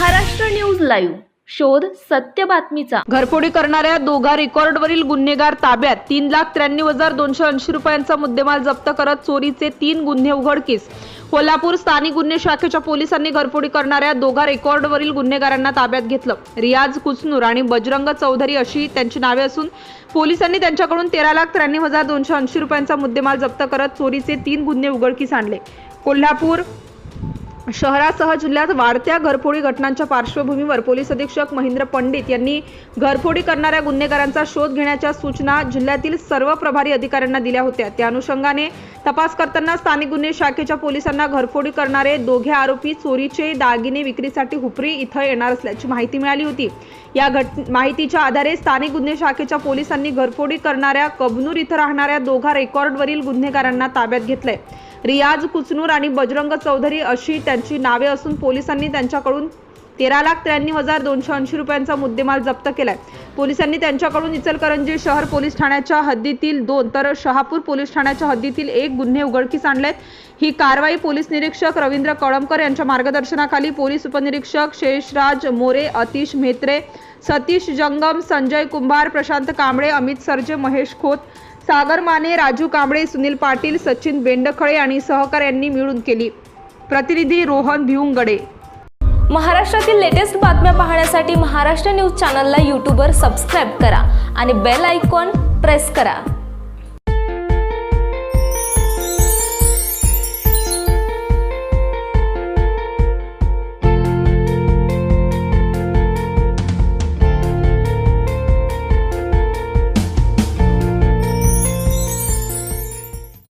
Maharashtra news live. शोध सत्य बातमीचा. घरफोडी करणाऱ्या दोघा रेकॉर्डवरील गुन्हेगार ताब्यात तीन लाख त्र्याण्णव हजार दोनशे ऐंशी रुपयांचा मुद्देमाल जप्त करत चोरीचे तीन गुन्हे उघडकीस कोल्हापूर स्थानिक गुन्हे शाखेच्या पोलिसांनी घरफोडी करणाऱ्या दोघा रेकॉर्डवरील गुन्हेगारांना ताब्यात घेतलं. रियाज कुचनूर आणि बजरंग चौधरी अशी त्यांची नावे असून पोलिसांनी त्यांच्याकडून तेरा लाख त्र्याण्णव हजार दोनशे ऐंशी रुपयांचा मुद्देमाल जप्त करत चोरीचे तीन गुन्हे उघडकीस आणले. कोल्हापूर शहरासह जिल्ह्यात वाढत्या घरफोडी घटनांच्या पार्श्वभूमीवर पोलीस अधीक्षक महेंद्र पंडित यांनी घरफोडी करणाऱ्या गुन्हेगारांचा शोध घेण्याच्या सूचना जिल्ह्यातील सर्व प्रभारी अधिकाऱ्यांना दिल्या होत्या. त्या अनुषंगाने तपास करताना स्थानिक गुन्हे शाखेच्या पोलिसांना घरफोडी करणारे दोघे आरोपी चोरीचे दागिने विक्रीसाठी हुपरी इथं येणार असल्याची माहिती मिळाली होती. या घट माहितीच्या आधारे स्थानिक गुन्हे शाखेच्या पोलिसांनी घरफोडी करणाऱ्या कबनूर इथं राहणाऱ्या दोघा रेकॉर्डवरील गुन्हेगारांना ताब्यात घेतलंय. रियाज कुचनूर आणि बजरंग चौधरी अशी त्यांची नावे असून पोलिसांनी त्यांच्याकडून तेरा लाख त्र्याण्णव हजार दोनशे ऐंशी रुपयांचा मुद्देमाल जप्त केलाय. पोलिसांनी त्यांच्याकडून इचलकरंजी शहर पोलीस ठाण्याच्या हद्दीतील दोन तर शहापूर पोलीस ठाण्याच्या हद्दीतील एक गुन्हे उघडकीस आणलेत. ही कारवाई पोलीस निरीक्षक रवींद्र कळमकर यांच्या मार्गदर्शनाखाली पोलीस उपनिरीक्षक शेषराज मोरे अतिश म्हेत्रे सतीश जंगम संजय कुंभार प्रशांत कांबळे अमित सरजे महेश खोत सागर माने राजू कांबळे सुनील पाटील सचिन बेंडखळे आणि सहकाऱ्यांनी मिळून केली. प्रतिनिधी रोहन भिवंगडे. महाराष्ट्रातील लेटेस्ट बातम्या पाहण्यासाठी महाराष्ट्र न्यूज चॅनलला यूट्यूबवर सबस्क्राईब करा आणि बेल आयकॉन प्रेस करा.